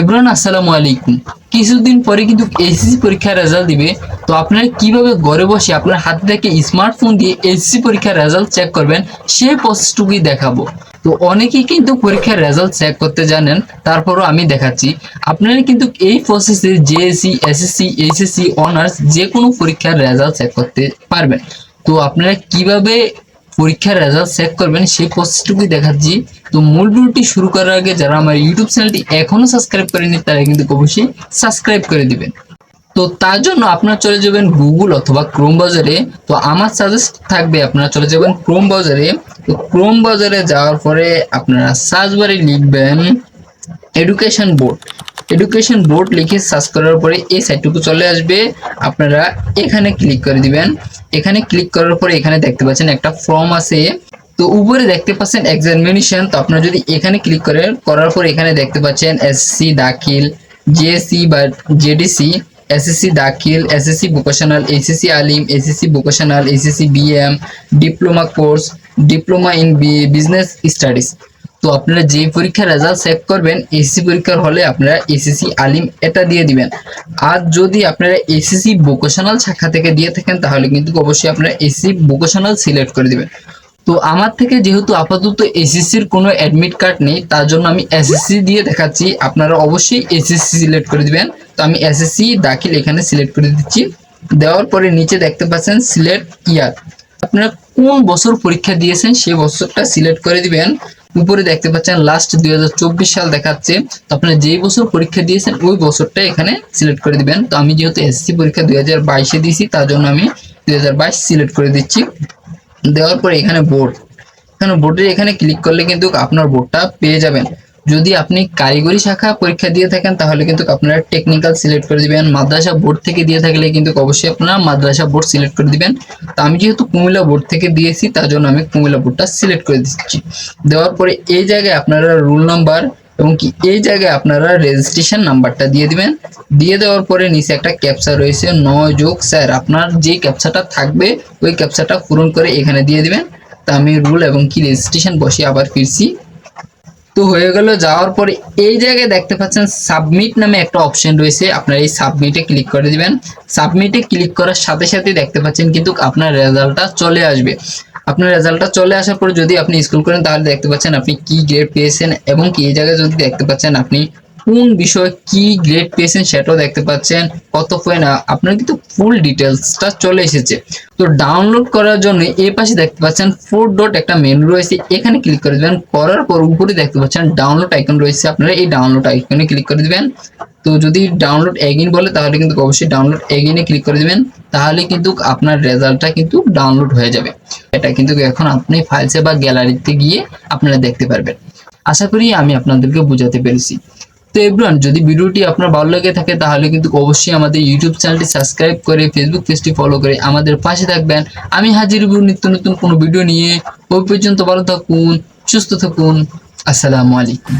এব্রান, আসসালামু আলাইকুম। কিছুদিন পরে কিন্তু এসএসসি পরীক্ষার রেজাল্ট দিবে। তো আপনারা কীভাবে ঘরে বসে আপনার হাতে থেকে স্মার্টফোন দিয়ে এসএসসি পরীক্ষার রেজাল্ট চেক করবেন সেই প্রসেসটুকুই দেখাবো। তো অনেকেই কিন্তু পরীক্ষার রেজাল্ট চেক করতে জানেন, তারপরও আমি দেখাচ্ছি। আপনারা কিন্তু এই প্রসেসে জেএসসি এসএসসি এইচএসসি অনার্স যে কোনো পরীক্ষার রেজাল্ট চেক করতে পারবেন। তো আপনারা কীভাবে পরীক্ষার রেজাল্ট চেক করবেন, সেই প্রসেসটুকুই দেখাচ্ছি। তো মূল ভিডিওটি শুরু করার আগে যারা আমার ইউটিউব চ্যানেলটি এখনও সাবস্ক্রাইব করেনি তারা কিন্তু অবশ্যই সাবস্ক্রাইব করে দিবেন। তো তার জন্য আপনারা চলে যাবেন গুগল অথবা ক্রোম বাজারে তো আমার সাজেস্ট থাকবে আপনারা চলে যাবেন ক্রোম বাজারে তো ক্রোম বাজারে যাওয়ার পরে আপনারা সার্চ বারে লিখবেন এডুকেশন বোর্ড এডুকেশন বোর্ড লিখে সার্চ করার পরে এই সাইটটুকু চলে আসবে। আপনারা এখানে ক্লিক করে দিবেন। এখানে ক্লিক করার পরে এখানে দেখতে পাচ্ছেন একটা ফর্ম আছে। তো উপরে দেখতে পাচ্ছেন এক্সামিনেশন তো আপনারা যদি এখানে ক্লিক করেন করার পর এখানে দেখতে পাচ্ছেন এসসি দাখিল জেএসসি বা জেডিসি এসএসসি দাখিল SSC vocational SSC Alim SSC vocational SSC BM diploma course diploma in business studies তো আপনারা যে পরীক্ষার রেজাল্ট চেক করবেন এসএসসি পরীক্ষার হলে আপনারা এসএসসি আলিম এটা দিয়ে দিবেন। আর যদি আপনারা এসএসসি ভোকেশনাল শাখা থেকে দিয়ে থাকেন, তাহলে কিন্তু অবশ্যই আপনারা এসএসসি ভোকেশনাল সিলেক্ট করে দিবেন। তো আমার থেকে যেহেতু আপাতত এসএসসির কোনো অ্যাডমিট কার্ড নেই, তার জন্য আমি এসএসসি দিয়ে দেখাচ্ছি। আপনারা অবশ্যই এসএসসি সিলেক্ট করে দিবেন। তো আমি এসএসসি দাখিল এখানে সিলেক্ট করে দিচ্ছি। দেওয়ার পরে নিচে দেখতে পাচ্ছেন সিলেক্ট ইয়ার আপনারা কোন বছর পরীক্ষা দিয়েছেন সেই বছরটা সিলেক্ট করে দিবেন। উপরে দেখতে পাচ্ছেন লাস্ট দুই হাজার চব্বিশ সাল দেখাচ্ছে। তো আপনারা যেই বছর পরীক্ষা দিয়েছেন, ওই বছরটা এখানে সিলেক্ট করে দিবেন। তো আমি যেহেতু এসসি পরীক্ষা দুই হাজার বাইশে দিয়েছি, তার জন্য আমি দুই হাজার বাইশ সিলেক্ট করে দিচ্ছি। দেওয়ার পরে এখানে বোর্ড এখানে বোর্ডের এখানে ক্লিক করলে কিন্তু আপনার বোর্ডটা পেয়ে যাবেন। যদি আপনি কারিগরি শাখা পরীক্ষা দিয়ে থাকেন, তাহলে কিন্তু আপনারা টেকনিক্যাল সিলেক্ট করে দিবেন। মাদ্রাসা বোর্ড থেকে দিয়ে থাকলে কিন্তু অবশ্যই আপনারা মাদ্রাসা বোর্ড সিলেক্ট করে দিবেন। তো আমি যেহেতু কুমিল্লা বোর্ড থেকে দিয়েছি, তার জন্য আমি কুমিল্লা বোর্ডটা সিলেক্ট করে দিচ্ছি। দেওয়ার পরে এই জায়গায় আপনারা রুল নাম্বার এবং কি এই জায়গায় আপনারা রেজিস্ট্রেশন নাম্বারটা দিয়ে দিবেন। দিয়ে দেওয়ার পরে নিচে একটা ক্যাপচা রয়েছে, নয় যোগ স্যার আপনার যে ক্যাপচাটা থাকবে, ওই ক্যাপচাটা পূরণ করে এখানে দিয়ে দিবেন। তা আমি রুল এবং কি রেজিস্ট্রেশন বসে আবার ফিরছি। তো হয়ে গেল, যাওয়ার পরে এই জায়গায় দেখতে পাচ্ছেন সাবমিট নামে একটা অপশন রয়েছে, আপনার এই সাবমিটে ক্লিক করে দিবেন। সাবমিটে ক্লিক করার সাথে সাথে দেখতে পাচ্ছেন কিন্তু আপনার রেজাল্টটা চলে আসবে। আপনার রেজাল্টটা চলে আসার পর যদি আপনি স্কুল করেন, তাহলে দেখতে পাচ্ছেন আপনি কি গ্রেড পেয়েছেন এবং কি এই জায়গায় যদি দেখতে পাচ্ছেন আপনি কোন বিষয়ে কি গ্রেড পেয়েছেন সেটাও দেখতে পাচ্ছেন। কত পয়েন্ট আপনার কিন্তু ফুল ডিটেলসটা চলে এসেছে। তো ডাউনলোড করার জন্য এই পাশে দেখতে পাচ্ছেন ফোর ডট একটা মেনু রয়েছে। এখানে ক্লিক করে দেবেন। করার পর উপরে দেখতে পাচ্ছেন ডাউনলোড আইকন রয়েছে। আপনারা এই ডাউনলোড আইকনে ক্লিক করে দিবেন। তো যদি ডাউনলোড এগিন বলে, তাহলে কিন্তু অবশ্যই ডাউনলোড এগিনে ক্লিক করে দেবেন। তাহলে কিন্তু আপনার রেজাল্টটা কিন্তু ডাউনলোড হয়ে যাবে। এটা কিন্তু এখন আপনি ফাইলসে বা গ্যালারিতে গিয়ে আপনারা দেখতে পারবেন। আশা করি আমি আপনাদেরকে বোঝাতে পেরেছি। তো এভরিওয়ান যদি ভিডিওটি আপনার ভালো লেগে থাকে, তাহলে কিন্তু অবশ্যই আমাদের ইউটিউব চ্যানেলটি সাবস্ক্রাইব করে ফেসবুক পেজটি ফলো করে আমাদের পাশে থাকবেন। আমি হাজির হব নিত্য নতুন কোনো ভিডিও নিয়ে। ওই পর্যন্ত ভালো থাকুন, সুস্থ থাকুন। আসসালামু আলাইকুম।